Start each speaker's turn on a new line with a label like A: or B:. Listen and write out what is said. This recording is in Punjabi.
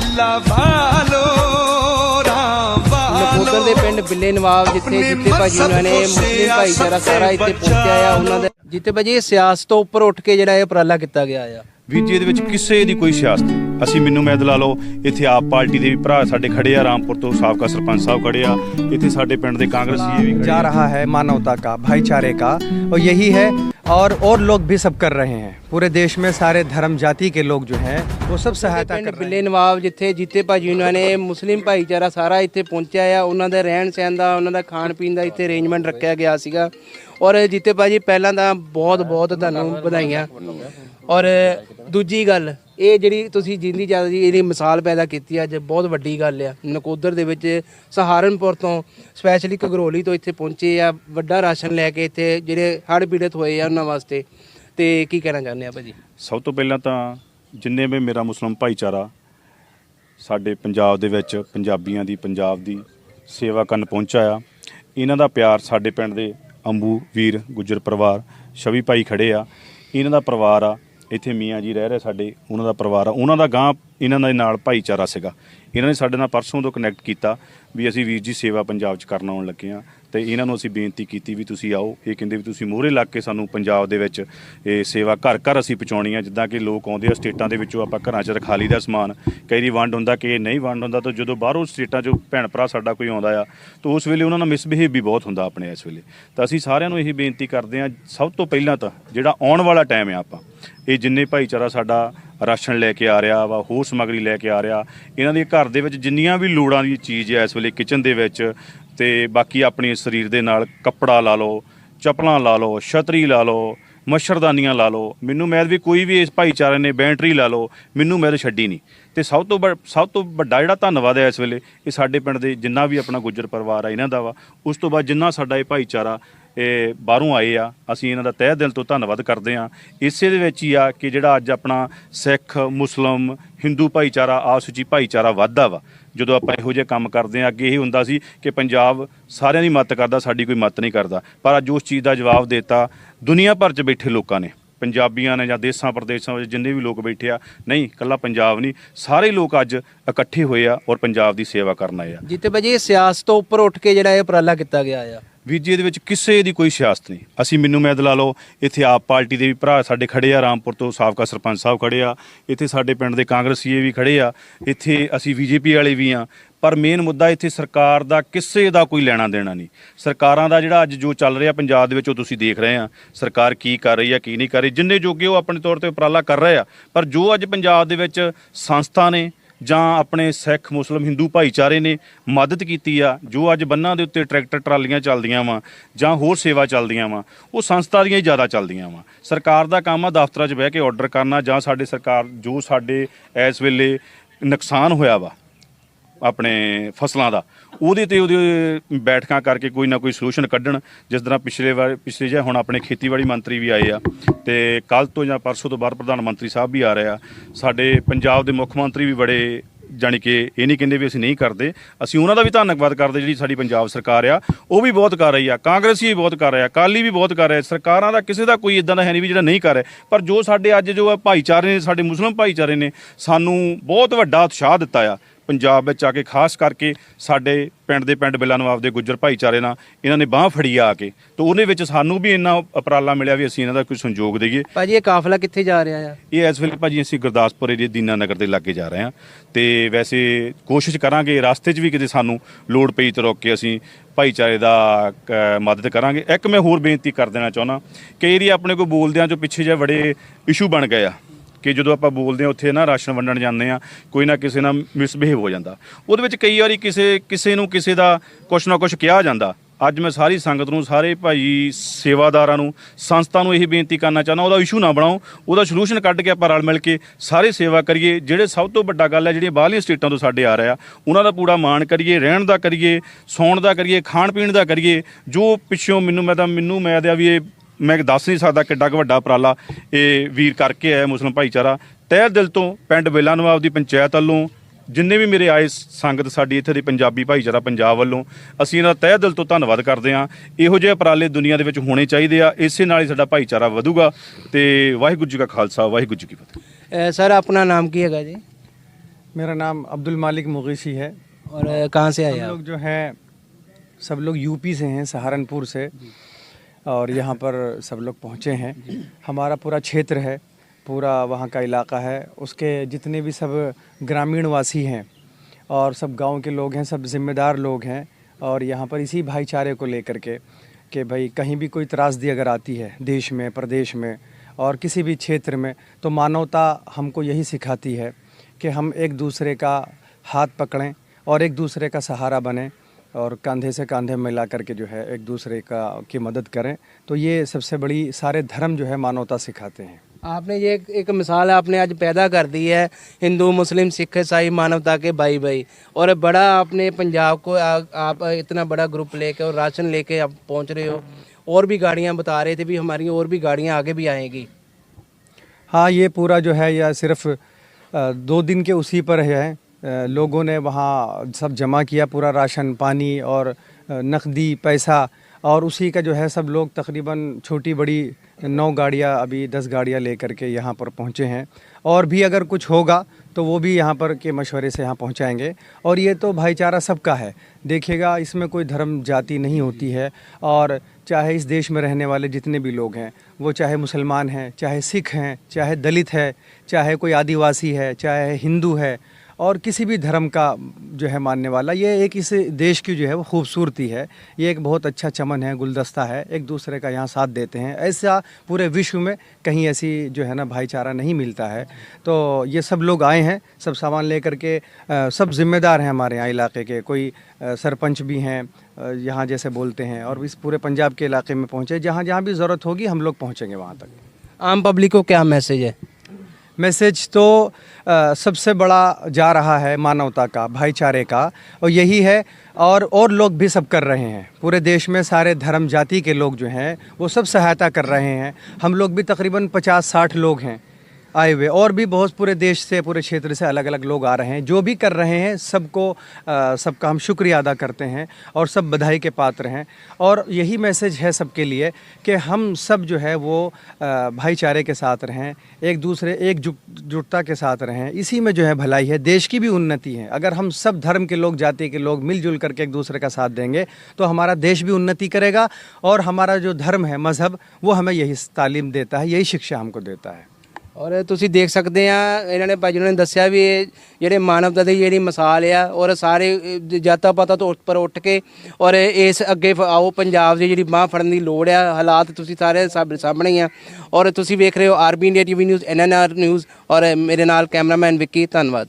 A: ਅੱਲਾ ਵਾਲੋ
B: ਨਕੋਦਰ ਦੇ ਪਿੰਡ ਬਿੱਲੇ ਨਵਾਬ ਜਿੱਥੇ ਜਿੱਤੇ ਭਾਜੀ ਉਹਨਾਂ ਨੇ ਮੁਸਲਿਮ ਭਾਈਚਾਰਾ ਸਾਰਾ ਇੱਥੇ ਪਹੁੰਚਿਆ ਆ ਉਹਨਾਂ ਦਾ। ਜਿੱਤੇ ਭਾਜੀ ਸਿਆਸਤ ਤੋਂ ਉੱਪਰ ਉੱਠ ਕੇ ਜਿਹੜਾ ਇਹ ਉਪਰਾਲਾ ਕੀਤਾ ਗਿਆ ਆ।
C: ਵੀਰ ਜੀ ਇਹਦੇ ਵਿੱਚ ਕਿਸੇ ਦੀ ਕੋਈ ਸਿਆਸਤ ਅਸੀਂ ਮੈਨੂੰ ਮੈਦ ਲਾ ਲਓ ਇੱਥੇ ਆਪ ਪਾਰਟੀ ਦੇ ਵੀ ਭਰਾ ਸਾਡੇ ਖੜੇ ਆ ਰਾਮਪੁਰ ਤੋਂ ਸਾਬਕਾ ਸਰਪੰਚ ਸਾਹਿਬ ਖੜੇ ਆ। ਇੱਥੇ ਸਾਡੇ ਪਿੰਡ ਦੇ ਕਾਂਗਰਸੀ ਵੀ ਜਾ
D: ਰਹਾ ਹੈ ਮਾਨਵਤਾ ਕਾ ਭਾਈਚਾਰੇ ਕਾ। ਔਰ ਯਹੀ ਹੈ और और लोग भी सब कर रहे हैं पूरे देश में सारे धर्म जाति के लोग जो हैं वो सब सहायता
B: ਪਿੰਡ
D: कर रहे हैं
B: ਬਿੱਲੇ ਨਵਾਬ ਜਿੱਥੇ ਜਿੱਤੇ ਭਾਜੀ ਉਹਨਾਂ ਨੇ ਮੁਸਲਿਮ ਭਾਈਚਾਰਾ ਸਾਰਾ ਇੱਥੇ ਪਹੁੰਚਿਆ ਆ ਉਹਨਾਂ ਦੇ ਰਹਿਣ ਸਹਿਣ ਦਾ ਉਹਨਾਂ ਦਾ ਖਾਣ ਪੀਣ ਦਾ ਇੱਥੇ ਅਰੇਂਜਮੈਂਟ ਰੱਖਿਆ ਗਿਆ ਸੀਗਾ ਔਰ ਜਿੱਤੇ ਭਾਜੀ ਪਹਿਲਾਂ ਤਾਂ ਬਹੁਤ ਬਹੁਤ ਤੁਹਾਨੂੰ ਵਧਾਈਆਂ ਔਰ ਦੂਜੀ ਗੱਲ ਇਹ ਜਿਹੜੀ ਤੁਸੀਂ ਜਿੰਦੀ ਜ਼ਿਆਦਾ ਜੀ ਇਹਦੀ ਮਿਸਾਲ ਪੈਦਾ ਕੀਤੀ ਅੱਜ ਬਹੁਤ ਵੱਡੀ ਗੱਲ ਆ। ਨਕੋਦਰ ਦੇ ਵਿੱਚ ਸਹਾਰਨਪੁਰ ਤੋਂ ਸਪੈਸ਼ਲੀ ਕਗਰੋਲੀ ਤੋਂ ਇੱਥੇ ਪਹੁੰਚੇ ਆ, ਵੱਡਾ ਰਾਸ਼ਨ ਲੈ ਕੇ ਇੱਥੇ ਜਿਹੜੇ ਹੜ੍ਹ ਪੀੜਤ ਹੋਏ ਆ ਉਹਨਾਂ ਵਾਸਤੇ। ਤੇ ਕੀ ਕਹਿਣਾ ਚਾਹੁੰਦੇ ਆ ਭਾਜੀ?
C: ਸਭ ਤੋਂ ਪਹਿਲਾਂ ਤਾਂ ਜਿੰਨੇ ਵੀ ਮੇਰਾ ਮੁਸਲਮਾਨ ਭਾਈਚਾਰਾ, ਸਾਡੇ ਪੰਜਾਬ ਦੇ ਵਿੱਚ ਪੰਜਾਬੀਆਂ ਦੀ, ਪੰਜਾਬ ਦੀ ਸੇਵਾ ਕਰਨ ਪਹੁੰਚਾ ਆ। ਇਹਨਾਂ ਦਾ ਪਿਆਰ ਸਾਡੇ ਪਿੰਡ ਦੇ ਅੰਬੂ, ਵੀਰ, ਗੁੱਜਰ ਪਰਿਵਾਰ ਛਵੀ ਭਾਈ ਖੜੇ ਆ। ਇਹਨਾਂ ਦਾ ਪਰਿਵਾਰ ਆ। ਇੱਥੇ ਮੀਆਂ ਜੀ ਰਹਿ ਰਹੇ ਸਾਡੇ, ਉਹਨਾਂ ਦਾ ਪਰਿਵਾਰ ਆ। ਉਹਨਾਂ ਦਾ ਗਾਂ ਇਹਨਾਂ ਦੇ ਨਾਲ ਭਾਈਚਾਰਾ ਸੀਗਾ। ਇਹਨਾਂ ਨੇ ਸਾਡੇ ਨਾਲ ਪਰਸੋਂ ਤੋਂ ਕਨੈਕਟ ਕੀਤਾ ਵੀ ਅਸੀਂ ਵੀਰ ਜੀ ਸੇਵਾ ਪੰਜਾਬ 'ਚ ਕਰਨ ਆਉਣ ਲੱਗੇ ਆ ਤੇ ਇਹਨਾਂ ਨੂੰ ਅਸੀਂ ਬੇਨਤੀ ਕੀਤੀ ਵੀ ਤੁਸੀਂ ਆਓ। ਇਹ ਕਹਿੰਦੇ ਵੀ ਤੁਸੀਂ ਮੋਹਰੇ ਲੱਗ ਕੇ ਸਾਨੂੰ ਪੰਜਾਬ ਦੇ ਵਿੱਚ ਇਹ ਸੇਵਾ ਘਰ ਘਰ ਅਸੀਂ ਪਹੁੰਚਾਉਣੀ ਆ ਜਿੱਦਾਂ ਕਿ ਲੋਕ ਆਉਂਦੇ ਆ ਸਟੇਟਾਂ ਦੇ ਵਿੱਚੋਂ ਆਪਾਂ ਘਰਾਂ 'ਚ ਰਖਾ ਲਈਦਾ ਸਮਾਨ, ਕਈ ਦੀ ਵੰਡ ਹੁੰਦਾ ਕਿ ਨਹੀਂ ਵੰਡ ਹੁੰਦਾ, ਤਾਂ ਜਦੋਂ ਬਾਹਰੋਂ ਸਟੇਟਾਂ 'ਚੋਂ ਭੈਣ ਭਰਾ ਸਾਡਾ ਕੋਈ ਆਉਂਦਾ ਆ, ਤਾਂ ਉਸ ਵੇਲੇ ਉਹਨਾਂ ਨਾਲ ਮਿਸਬਿਹੇਵ ਵੀ ਬਹੁਤ ਹੁੰਦਾ ਆਪਣੇ ਇਸ ਵੇਲੇ। ਤਾਂ ਅਸੀਂ ਸਾਰਿਆਂ ਨੂੰ ਇਹ ਬੇਨਤੀ ਕਰਦੇ ਆ ਸਭ ਤੋਂ ਪਹਿਲਾਂ ਤਾਂ ਜਿਹੜਾ ਆਉਣ ਵਾਲਾ ਟਾਈਮ ਆ ਆਪਾਂ, ਇਹ ਜਿੰਨੇ ਭਾਈਚਾਰਾ ਸਾਡਾ ਰਾਸ਼ਨ ਲੈ ਕੇ ਆ ਰਿਹਾ ਵਾ, ਹੋਰ ਸਮੱਗਰੀ ਲੈ ਕੇ ਆ ਰਿਹਾ, ਇਹਨਾਂ ਦੇ ਘਰ ਦੇ ਵਿੱਚ ਜਿੰਨੀਆਂ ਵੀ ਲੋੜਾਂ ਦੀ ਚੀਜ਼ ਹੈ ਇਸ ਵੇਲੇ ਕਿਚਨ ਦੇ ਵਿੱਚ ਤੇ ਬਾਕੀ ਆਪਣੇ ਸਰੀਰ ਦੇ ਨਾਲ ਕੱਪੜਾ ਲਾ ਲਓ, ਚੱਪਲਾਂ ਲਾ ਲਓ, ਛਤਰੀ ਲਾ ਲਓ, ਮੱਛਰਦਾਨੀਆਂ ਲਾ ਲਓ, ਮੈਨੂੰ ਮੈਦ ਵੀ ਕੋਈ ਵੀ ਇਸ ਭਾਈਚਾਰੇ ਨੇ ਬੈਂਟਰੀ ਲਾ ਲਓ, ਮੈਨੂੰ ਮੈਦ ਛੱਡੀ ਨਹੀਂ। ਤੇ ਸਭ ਤੋਂ ਵੱਡ- ਸਭ ਤੋਂ ਵੱਡਾ ਜਿਹੜਾ ਧੰਨਵਾਦ ਹੈ ਇਸ ਵੇਲੇ, ਇਹ ਸਾਡੇ ਪਿੰਡ ਦੇ ਜਿੰਨਾ ਵੀ ਆਪਣਾ ਗੁੱਜਰ ਪਰਿਵਾਰ ਆ, ਇਹਨਾਂ ਦਾ ਵਾ, ਉਸ ਤੋਂ ਬਾਅਦ ਜਿੰਨਾ ਸਾਡਾ ਇਹ ਭਾਈਚਾਰਾ, ਇਹ ਬਾਹਰੋਂ ਆਏ ਆ, ਅਸੀਂ ਇਹਨਾਂ ਦਾ ਤਹਿ ਦਿਲ ਤੋਂ ਧੰਨਵਾਦ ਕਰਦੇ ਆ ਇਸੇ ਦੇ ਵਿੱਚ ਹੀ ਆ ਕਿ ਜਿਹੜਾ ਅੱਜ ਆਪਣਾ ਸਿੱਖ, ਮੁਸਲਮ, ਹਿੰਦੂ ਭਾਈਚਾਰਾ ਆਪਸ ਵਿੱਚ ਭਾਈਚਾਰਾ ਵੱਧਦਾ ਵਾ। ਜਦੋਂ ਆਪਾਂ ਇਹੋ ਜਿਹੇ ਕੰਮ ਕਰਦੇ ਆ ਅੱਗੇ ਇਹ ਹੁੰਦਾ ਸੀ ਕਿ ਪੰਜਾਬ ਸਾਰਿਆਂ ਦੀ ਮਦਦ ਕਰਦਾ, ਸਾਡੀ ਕੋਈ ਮਦਦ ਨਹੀਂ ਕਰਦਾ। ਪਰ ਅੱਜ ਉਸ ਚੀਜ਼ ਦਾ ਜਵਾਬ ਦਿੱਤਾ ਦੁਨੀਆ ਭਰ 'ਚ ਬੈਠੇ ਲੋਕਾਂ ਨੇ। ਪੰਜਾਬੀਆਂ ਨੇ ਜਾਂ ਦੇਸਾਂ, ਪ੍ਰਦੇਸਾਂ ਵਿੱਚ ਜਿੰਨੇ ਵੀ ਲੋਕ ਬੈਠੇ ਆ, ਨਹੀਂ ਕੱਲਾ ਪੰਜਾਬ ਨਹੀਂ, ਸਾਰੇ ਲੋਕ ਅੱਜ ਇਕੱਠੇ ਹੋਏ ਆ ਔਰ ਪੰਜਾਬ ਦੀ ਸੇਵਾ ਕਰਨ ਆਏ ਆ।
B: ਜਿੱਤੇ ਭਾਜੀ ਸਿਆਸਤ ਤੋਂ ਉੱਪਰ ਉੱਠ ਕੇ ਜਿਹੜਾ ਇਹ ਉਪਰਾਲਾ ਕੀਤਾ ਗਿਆ ਆ।
C: ਵੀ ਜੀ ਇਹਦੇ ਵਿੱਚ ਕਿਸੇ ਦੀ ਕੋਈ ਸਿਆਸਤ ਨਹੀਂ। ਅਸੀਂ ਮੈਨੂੰ ਮੈਦ ਲਾ ਲਓ, ਇੱਥੇ ਆਪ ਪਾਰਟੀ ਦੇ ਵੀ ਭਰਾ ਸਾਡੇ ਖੜੇ ਆ, ਰਾਮਪੁਰ ਤੋਂ ਸਾਬਕਾ ਸਰਪੰਚ ਸਾਹਿਬ ਖੜੇ ਆ, ਇੱਥੇ ਸਾਡੇ ਪਿੰਡ ਦੇ ਕਾਂਗਰਸੀਏ ਵੀ ਖੜੇ ਆ, ਇੱਥੇ ਅਸੀਂ ਬੀਜੇਪੀ ਵਾਲੇ ਵੀ ਆ, ਪਰ ਮੇਨ ਮੁੱਦਾ ਇੱਥੇ ਸਰਕਾਰ ਦਾ ਕਿਸੇ ਦਾ ਕੋਈ ਲੈਣਾ ਦੇਣਾ ਨਹੀਂ। ਸਰਕਾਰਾਂ ਦਾ ਜਿਹੜਾ ਅੱਜ ਜੋ ਚੱਲ ਰਿਹਾ ਪੰਜਾਬ ਦੇ ਵਿੱਚ ਉਹ ਤੁਸੀਂ ਦੇਖ ਰਹੇ ਆ, ਸਰਕਾਰ ਕੀ ਕਰ ਰਹੀ ਆ, ਕੀ ਨਹੀਂ ਕਰ ਰਹੀ। ਜਿੰਨੇ ਜੋਗੇ ਉਹ ਆਪਣੇ ਤੌਰ ਤੇ ਉਪਰਾਲਾ ਕਰ ਰਹੇ ਆ, ਪਰ ਜੋ ਅੱਜ ਪੰਜਾਬ ਦੇ ਵਿੱਚ ਸੰਸਥਾ ਨੇ ਜਾਂ ਆਪਣੇ ਸਿੱਖ, ਮੁਸਲਮ, ਹਿੰਦੂ ਭਾਈਚਾਰੇ ਨੇ ਮਦਦ ਕੀਤੀ ਆ, ਜੋ ਅੱਜ ਬੰਨਾਂ ਦੇ ਉੱਤੇ ਟਰੈਕਟਰ, ਟਰਾਲੀਆਂ ਚੱਲਦੀਆਂ ਵਾ, ਜਾਂ ਹੋਰ ਸੇਵਾ ਚੱਲਦੀਆਂ ਵਾ, ਉਹ ਸੰਸਥਾ ਦੀਆਂ ਹੀ ਜ਼ਿਆਦਾ ਚੱਲਦੀਆਂ ਵਾ। ਸਰਕਾਰ ਦਾ ਕੰਮ ਆ ਦਫ਼ਤਰਾਂ 'ਚ ਬਹਿ ਕੇ ਆਰਡਰ ਕਰਨਾ ਜਾਂ ਸਾਡੇ ਸਰਕਾਰ, ਜੋ ਸਾਡੇ ਇਸ ਵੇਲੇ ਨੁਕਸਾਨ ਹੋਇਆ ਵਾ ਆਪਣੇ ਫਸਲਾਂ ਦਾ, ਉਹਦੇ ਤੇ ਉਹਦੇ ਬੈਠਕਾਂ ਕਰਕੇ ਕੋਈ ਨਾ ਕੋਈ ਸੋਲੂਸ਼ਨ ਕੱਢਣ। ਜਿਸ ਤਰ੍ਹਾਂ ਪਿਛਲੇ ਵਾਰ, ਪਿਛਲੇ ਜਿਹਾ ਹੁਣ ਆਪਣੇ ਖੇਤੀਬਾੜੀ ਮੰਤਰੀ ਵੀ ਆਏ ਆ, ਤੇ ਕੱਲ ਤੋਂ ਜਾਂ ਪਰਸੋਂ ਤੋਂ ਬਾਅਦ ਪ੍ਰਧਾਨ ਮੰਤਰੀ ਸਾਹਿਬ ਵੀ ਆ ਰਹੇ ਆ। ਸਾਡੇ ਪੰਜਾਬ ਦੇ ਮੁੱਖ ਮੰਤਰੀ ਵੀ ਬੜੇ, ਜਾਣੀ ਕਿ ਇਹ ਨਹੀਂ ਕਹਿੰਦੇ ਵੀ ਅਸੀਂ ਨਹੀਂ ਕਰਦੇ, ਅਸੀਂ ਉਹਨਾਂ ਦਾ ਵੀ ਧੰਨਵਾਦ ਕਰਦੇ ਜਿਹੜੀ ਸਾਡੀ ਪੰਜਾਬ ਸਰਕਾਰ ਆ, ਉਹ ਵੀ ਬਹੁਤ ਕਰ ਰਹੀ ਆ, ਕਾਂਗਰਸੀ ਵੀ ਬਹੁਤ ਕਰ ਰਿਹਾ ਕਾਲੀ ਵੀ ਬਹੁਤ ਕਰ ਰਿਹਾ ਸਰਕਾਰਾਂ ਦਾ ਕਿਸੇ ਦਾ ਕੋਈ ਇਦਾਂ ਦਾ ਹੈ ਨਹੀਂ ਵੀ ਜਿਹੜਾ ਨਹੀਂ ਕਰ ਰਿਹਾ। ਪਰ ਜੋ ਸਾਡੇ ਅੱਜ ਜੋ ਆ ਭਾਈਚਾਰੇ ਨੇ, ਸਾਡੇ ਮੁਸਲਮ ਭਾਈਚਾਰੇ ਨੇ, ਸਾਨੂੰ ਬਹੁਤ ਵੱਡਾ ਉਤਸ਼ਾਹ ਦਿੱਤਾ ਆ। ਪੰਜਾਬ ਵਿੱਚ ਆ ਕੇ ਖਾਸ ਕਰਕੇ ਸਾਡੇ ਪਿੰਡ ਦੇ ਪਿੰਡ ਬਿੱਲਾ ਨਵਾਬ ਦੇ ਗੁੱਜਰ ਭਾਈਚਾਰੇ ਨਾਲ ਇਹਨਾਂ ਨੇ ਬਾਹ ਫੜੀ ਆ ਕੇ ਤੇ ਉਹਦੇ ਵਿੱਚ ਸਾਨੂੰ ਵੀ ਇੰਨਾ ਉਪਰਾਲਾ ਮਿਲਿਆ ਵੀ ਅਸੀਂ ਇਹਨਾਂ ਦਾ ਕੋਈ ਸੰਯੋਗ ਦੇਈਏ।
B: ਭਾਜੀ ਇਹ ਕਾਫਲਾ ਕਿੱਥੇ ਜਾ ਰਿਹਾ ਆ?
C: ਇਹ ਇਸ ਵੇਲੇ ਭਾਜੀ ਅਸੀਂ ਗੁਰਦਾਸਪੁਰ ਏਰੀਏ ਦੀਨਾ ਨਗਰ ਦੇ ਲਾਗੇ ਜਾ ਰਹੇ ਹਾਂ ਤੇ ਵੈਸੇ ਕੋਸ਼ਿਸ਼ ਕਰਾਂਗੇ ਰਸਤੇ 'ਚ ਵੀ ਕਿਤੇ ਸਾਨੂੰ ਲੋੜ ਪਈ ਤਾਂ ਰੋਕ ਕੇ ਅਸੀਂ ਭਾਈਚਾਰੇ ਦਾ ਮਦਦ ਕਰਾਂਗੇ। ਇੱਕ ਮੈਂ ਹੋਰ ਬੇਨਤੀ ਕਰ ਦੇਣਾ ਚਾਹੁੰਦਾ ਕਈ ਏਰੀਆ ਆਪਣੇ ਕੋਲ ਬੋਲਦਿਆਂ ਜੋ ਪਿੱਛੇ ਜਿਹੇ ਬੜੇ ਇਸ਼ੂ ਬਣ ਗਏ ਆ। ਕਿ ਜਦੋਂ ਆਪਾਂ ਬੋਲਦੇ ਆ ਉੱਥੇ ਨਾ ਰਾਸ਼ਨ ਵੰਡਣ ਜਾਂਦੇ ਆ ਕੋਈ ਨਾ ਕਿਸੇ ਨਾਲ ਮਿਸਬਿਹੇਵ ਹੋ ਜਾਂਦਾ। ਉਹਦੇ ਵਿੱਚ ਕਈ ਵਾਰੀ ਕਿਸੇ ਕਿਸੇ ਨੂੰ ਕਿਸੇ ਦਾ ਕੁਛ ਨਾ ਕੁਛ ਕਿਹਾ ਜਾਂਦਾ। ਅੱਜ ਮੈਂ ਸਾਰੀ ਸੰਗਤ ਨੂੰ, ਸਾਰੇ ਭਾਈ ਸੇਵਾਦਾਰਾਂ ਨੂੰ, ਸੰਸਥਾ ਨੂੰ ਇਹ ਬੇਨਤੀ ਕਰਨਾ ਚਾਹੁੰਦਾ, ਉਹਦਾ ਇਸ਼ੂ ਨਾ ਬਣਾਓ, ਉਹਦਾ ਸੋਲੂਸ਼ਨ ਕੱਢ ਕੇ ਆਪਾਂ ਰਲ ਮਿਲ ਕੇ ਸਾਰੇ ਸੇਵਾ ਕਰੀਏ। ਜਿਹੜੇ ਸਭ ਤੋਂ ਵੱਡਾ ਗੱਲ ਹੈ, ਜਿਹੜੀਆਂ ਬਾਹਰਲੀਆਂ ਸਟੇਟਾਂ ਤੋਂ ਸਾਡੇ ਆ ਰਹੇ ਆ, ਉਹਨਾਂ ਦਾ ਪੂਰਾ ਮਾਣ ਕਰੀਏ, ਰਹਿਣ ਦਾ ਕਰੀਏ, ਸੌਣ ਦਾ ਕਰੀਏ ਖਾਣ ਪੀਣ ਦਾ ਕਰੀਏ। ਜੋ ਪਿੱਛੋਂ ਮੈਨੂੰ, ਮੈਂ ਤਾਂ, ਮੈਨੂੰ ਮੈਂ ਦਿਆ ਵੀ ਇਹ ਮੈਂ ਦੱਸ ਨਹੀਂ ਸਕਦਾ ਕਿੱਡਾ ਕੁ ਵੱਡਾ ਉਪਰਾਲਾ ਇਹ ਵੀਰ ਕਰਕੇ ਆਇਆ ਮੁਸਲਮ ਭਾਈਚਾਰਾ ਤਹਿ ਦਿਲ ਤੋਂ ਪਿੰਡ ਬੇਲਾ ਨਵਾਬ ਦੀ ਪੰਚਾਇਤ ਵੱਲੋਂ ਜਿੰਨੇ ਵੀ ਮੇਰੇ ਆਏ ਸੰਗਤ ਸਾਡੀ ਇੱਥੇ ਦੀ ਪੰਜਾਬੀ ਭਾਈਚਾਰਾ ਪੰਜਾਬ ਵੱਲੋਂ ਅਸੀਂ ਇਹਨਾਂ ਦਾ ਤਹਿ ਦਿਲ ਤੋਂ ਧੰਨਵਾਦ ਕਰਦੇ ਹਾਂ ਇਹੋ ਜਿਹੇ ਉਪਰਾਲੇ ਦੁਨੀਆ ਦੇ ਵਿੱਚ ਹੋਣੇ ਚਾਹੀਦੇ ਆ ਇਸੇ ਨਾਲ ਹੀ ਸਾਡਾ ਭਾਈਚਾਰਾ ਵਧੂਗਾ ਤੇ ਵਾਹਿਗੁਰੂ ਜੀ ਕਾ ਖਾਲਸਾ ਵਾਹਿਗੁਰੂ ਜੀ ਕੀ ਫਤਿਹ
B: ਅਹ ਸਰ ਆਪਣਾ ਨਾਮ ਕੀ ਹੈਗਾ ਜੀ
D: मेरा नाम अब्दुल मालिक मुगीसी है
B: और कहाँ से आए
D: हम
B: आप
D: लोग जो हैं सब लोग यूपी से हैं सहारनपुर से और यहाँ पर सब लोग पहुँचे हैं। हमारा पूरा क्षेत्र है, पूरा वहाँ का इलाका है। उसके जितने भी सब ग्रामीण वासी हैं और सब गाँव के लोग हैं, सब जिम्मेदार लोग हैं और यहाँ पर इसी भाईचारे को लेकर के, कि भाई कहीं भी कोई त्रासदी अगर आती है देश में, प्रदेश में और किसी भी क्षेत्र में तो मानवता हमको यही सिखाती है कि हम एक दूसरे का हाथ पकड़ें और एक दूसरे का सहारा बने। और कंधे से कंधे मिला करके जो है एक दूसरे का की मदद करें। तो ये सबसे बड़ी सारे धर्म जो है मानवता सिखाते हैं।
B: आपने ये एक, एक मिसाल आपने आज पैदा कर दी है हिंदू मुस्लिम सिख ईसाई मानवता के भाई भाई और बड़ा आपने पंजाब को आ, आप इतना बड़ा ग्रुप लेके और राशन लेके आप पहुँच रहे हो। और भी गाड़ियाँ बता रहे थे भी हमारी और भी गाड़ियाँ आगे भी आएँगी।
D: हाँ ये पूरा जो है यह सिर्फ़ दो दिन के उसी पर है। लोगों ने वहाँ सब जमा किया पूरा राशन, पानी और नकदी, पैसा और उसी का जो है सब लोग तकरीबन छोटी बड़ी नौ गाड़ियाँ अभी दस गाड़ियाँ लेकर के यहाँ पर पहुँचे हैं। और भी अगर कुछ होगा तो वो भी यहाँ पर के मशवरे से यहाँ पहुँचाएँगे। और ये तो भाईचारा सबका है। देखिएगा, इसमें कोई धर्म जाति नहीं होती है और चाहे इस देश में रहने वाले जितने भी लोग हैं, वो चाहे मुसलमान हैं, चाहे सिख हैं, चाहे दलित है, चाहे कोई आदिवासी है, चाहे हिंदू है और किसी भी धर्म का जो है मानने वाला, ये एक इस देश की जो है वो खूबसूरती है। ये एक बहुत अच्छा चमन है, गुलदस्ता है, एक दूसरे का यहाँ साथ देते हैं। ऐसा पूरे विश्व में कहीं ऐसी जो है ना भाईचारा नहीं मिलता है। तो ये सब लोग आए हैं, सब सामान लेकर के सब जिम्मेदार हैं हमारे यहाँ इलाके के। कोई सरपंच भी हैं यहाँ जैसे बोलते हैं और इस पूरे पंजाब के इलाके में पहुँचे। जहाँ जहाँ भी ज़रूरत होगी, हम लोग पहुँचेंगे वहाँ तक।
B: आम पब्लिक को क्या मैसेज है?
D: मैसेज तो सबसे बड़ा जा रहा है मानवता का, भाईचारे का, और यही है, और और लोग भी सब कर रहे हैं। पूरे देश में सारे धर्म जाति के लोग जो हैं, वो सब सहायता कर रहे हैं। हम लोग भी तकरीबन पचास साठ लोग हैं। आए हुए। और भी बहुत पूरे देश से, पूरे क्षेत्र से अलग अलग लोग आ रहे हैं। जो भी कर रहे हैं, सबको सबका हम शुक्रिया अदा करते हैं और सब बधाई के पात्र हैं। और यही मैसेज है सबके लिए कि हम सब जो है वो भाईचारे के साथ रहें, एक दूसरे, एक जुटता के साथ रहें। इसी में जो है भलाई है। देश की भी उन्नति है। अगर हम सब धर्म के लोग, जाति के लोग मिलजुल करके एक दूसरे का साथ देंगे तो हमारा देश भी उन्नति करेगा और हमारा जो धर्म है, मज़हब, वो हमें यही तालीम देता है, यही शिक्षा हमको देता है।
B: ਔਰ ਤੁਸੀਂ ਦੇਖ ਸਕਦੇ ਆ, ਇਹਨਾਂ ਨੇ ਭਾਜੀ ਨੇ ਦੱਸਿਆ ਵੀ ਇਹ ਜਿਹੜੇ ਮਾਨਵਤਾ ਦੀ ਜਿਹੜੀ ਮਿਸਾਲ ਆ, ਔਰ ਸਾਰੇ ਜਾਤਾਂ ਪਾਤਾਂ ਤੋਂ ਉੱਪਰ ਉੱਠ ਕੇ, ਔਰ ਇਸ ਅੱਗੇ ਫ- ਆਓ, ਪੰਜਾਬ ਦੀ ਜਿਹੜੀ ਬਾਂਹ ਫੜਨ ਦੀ ਲੋੜ ਆ, ਹਾਲਾਤ ਤੁਸੀਂ ਸਾਰੇ ਸਭ ਸਾਹਮਣੇ ਆ। ਔਰ ਤੁਸੀਂ ਵੇਖ ਰਹੇ ਹੋ, RB India TV news NNR news, ਔਰ ਮੇਰੇ ਨਾਲ ਕੈਮਰਾਮੈਨ ਵਿੱਕੀ, ਧੰਨਵਾਦ।